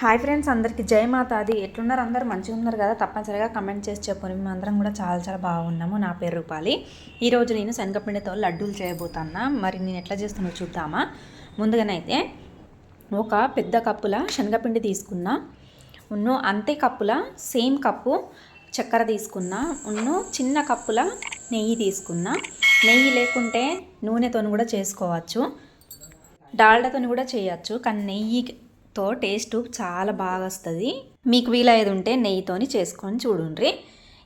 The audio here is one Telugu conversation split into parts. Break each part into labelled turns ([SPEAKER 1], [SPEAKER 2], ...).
[SPEAKER 1] హాయ్ ఫ్రెండ్స్ అందరికీ జై మాతాది. ఎట్లున్నారు అందరూ? మంచిగా ఉన్నారు కదా? తప్పనిసరిగా కమెంట్ చేసి చెప్పండి మేము అందరం కూడా చాలా చాలా బాగున్నాము. నా పేరు రూపాలి. ఈరోజు నేను శనగపిండితో లడ్డూలు చేయబోతున్నా. మరి నేను ఎట్లా చేస్తానో చూద్దామా? ముందుగానైతే ఒక పెద్ద కప్పుల శనగపిండి తీసుకున్నా. ఉన్ను అంతే కప్పుల సేమ్ కప్పు చక్కెర తీసుకున్నా. ఉన్ను చిన్న కప్పుల నెయ్యి తీసుకున్నా. నెయ్యి లేకుంటే నూనెతోని కూడా చేసుకోవచ్చు. డాల్డాతో కూడా చేయొచ్చు. కానీ తో టేస్ట్ చాలా బాగా వస్తుంది. మీకు వీలైతే ఉంటే నెయ్యితోని చేసుకొని చూడండి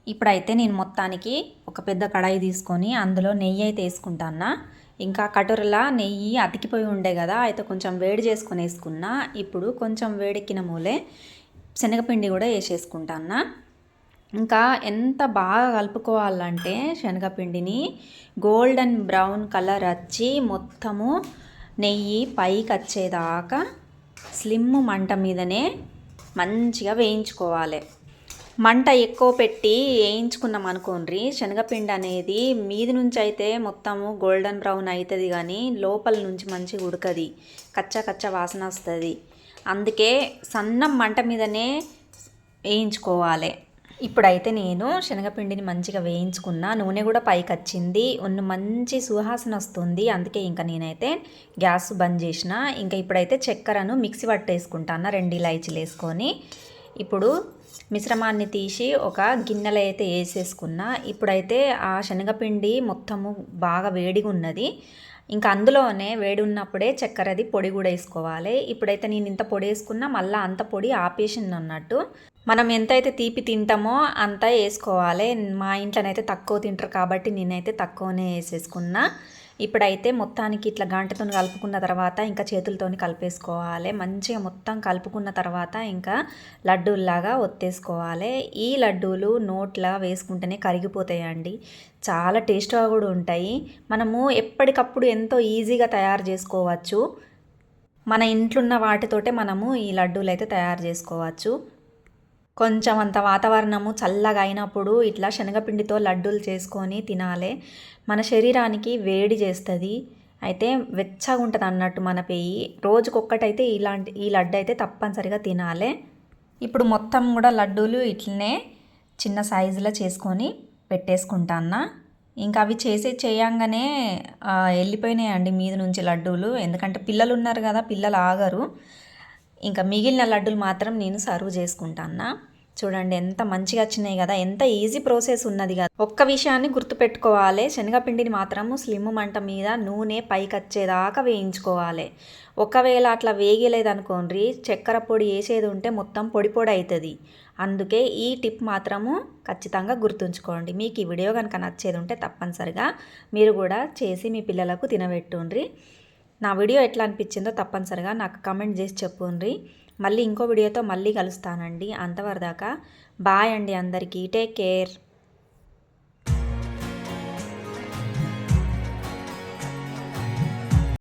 [SPEAKER 1] ఇప్పుడైతే నేను మొత్తానికి ఒక పెద్ద కడాయి తీసుకొని అందులో నెయ్యి అయితే వేసుకుంటానా ఇంకా కటోరలా నెయ్యి అతికిపోయి ఉండే కదా అయితే కొంచెం వేడి చేసుకొని వేసుకున్నా. ఇప్పుడు కొంచెం వేడెక్కిన మూలే శనగపిండి కూడా వేసేసుకుంటానా ఇంకా ఎంత బాగా కలుపుకోవాలంటే శనగపిండిని గోల్డెన్ బ్రౌన్ కలర్ వచ్చి మొత్తము నెయ్యి పైకి వచ్చేదాకా స్లిమ్ మంట మీదనే మంచిగా వేయించుకోవాలి. మంట ఎక్కువ పెట్టి వేయించుకున్నాం అనుకోండి శనగపిండి అనేది మీది నుంచి అయితే మొత్తము గోల్డెన్ బ్రౌన్ అవుతుంది కానీ లోపల నుంచి మంచిగా ఉడకది. కచ్చా కచ్చా వాసన వస్తుంది. అందుకే సన్నం మంట మీదనే వేయించుకోవాలి. ఇప్పుడైతే నేను శనగపిండిని మంచిగా వేయించుకున్నా. నూనె కూడా పైకి వచ్చింది ఉన్న మంచి సువాసన వస్తుంది. అందుకే ఇంకా నేనైతే గ్యాస్ బంద్ చేసిన. ఇంకా ఇప్పుడైతే చక్కెరను మిక్సీ పట్టేసుకుంటాను రెండు ఇలాచీలు వేసుకొని ఇప్పుడు మిశ్రమాన్ని తీసి ఒక గిన్నెలో అయితే వేసేసుకున్నా. ఇప్పుడైతే ఆ శనగపిండి మొత్తము బాగా వేడిగా ఉన్నది ఇంకా అందులోనే వేడి ఉన్నప్పుడే చక్కెరది పొడి కూడా వేసుకోవాలి. ఇప్పుడైతే నేను ఇంత పొడి వేసుకున్నా మళ్ళీ అంత పొడి ఆపేసింది అన్నట్టు మనం ఎంతైతే తీపి తింటామో అంత వేసుకోవాలి. మా ఇంట్లోనైతే తక్కువ తింటారు కాబట్టి నేనైతే తక్కువనే వేసేసుకున్నా. ఇప్పుడైతే మొత్తానికి ఇట్లా గంటతో కలుపుకున్న తర్వాత ఇంకా చేతులతోని కలిపేసుకోవాలి. మంచిగా మొత్తం కలుపుకున్న తర్వాత ఇంకా లడ్డూల్లాగా ఒత్తేసుకోవాలి. ఈ లడ్డూలు నోట్లా వేసుకుంటేనే కరిగిపోతాయండి. చాలా టేస్ట్గా కూడా ఉంటాయి. మనము ఎప్పటికప్పుడు ఎంతో ఈజీగా తయారు చేసుకోవచ్చు. మన ఇంట్లో ఉన్న వాటితోటే మనము ఈ లడ్డూలు అయితే తయారు చేసుకోవచ్చు. కొంచెం అంత వాతావరణము చల్లగా అయినప్పుడు ఇట్లా శనగపిండితో లడ్డూలు చేసుకొని తినాలి. మన శరీరానికి వేడి చేస్తుంది. అయితే వెచ్చగా ఉంటుంది అన్నట్టు మన పెయ్యి రోజుకొక్కటైతే ఇలాంటి ఈ లడ్డు అయితే తప్పనిసరిగా తినాలి. ఇప్పుడు మొత్తం కూడా లడ్డూలు ఇట్లనే చిన్న సైజులో చేసుకొని పెట్టేసుకుంటాన్నా ఇంకా అవి చేసి చేయంగానే వెళ్ళిపోయినాయండి మీద నుంచి లడ్డూలు. ఎందుకంటే పిల్లలు ఉన్నారు కదా పిల్లలు ఆగరు. ఇంకా మిగిలిన లడ్డూలు మాత్రం నేను సర్వ్ చేసుకుంటాను చూడండి ఎంత మంచిగా వచ్చినాయి కదా ఎంత ఈజీ ప్రాసెస్ ఉన్నది కదా. ఒక్క విషయాన్ని గుర్తుపెట్టుకోవాలి శనగపిండిని మాత్రము స్లిమ్ మంట మీద నూనె పైకి వచ్చేదాకా వేయించుకోవాలి. ఒకవేళ అట్లా వేగలేదనుకోండి చక్కెర పొడి వేసేది ఉంటే మొత్తం పొడి పొడి అవుతుంది అందుకే ఈ టిప్ మాత్రము ఖచ్చితంగా గుర్తుంచుకోండి. మీకు ఈ వీడియో కనుక నచ్చేది ఉంటే తప్పనిసరిగా మీరు కూడా చేసి మీ పిల్లలకు తినబెట్టుండ్రి నా వీడియో ఎట్లా అనిపించిందో తప్పనిసరిగా నాకు కమెంట్ చేసి చెప్పుండ్రి. మళ్ళీ ఇంకో వీడియోతో మళ్ళీ కలుస్తానండి. అంతవరదాకా బాయ్ అండి అందరికీ. Take care.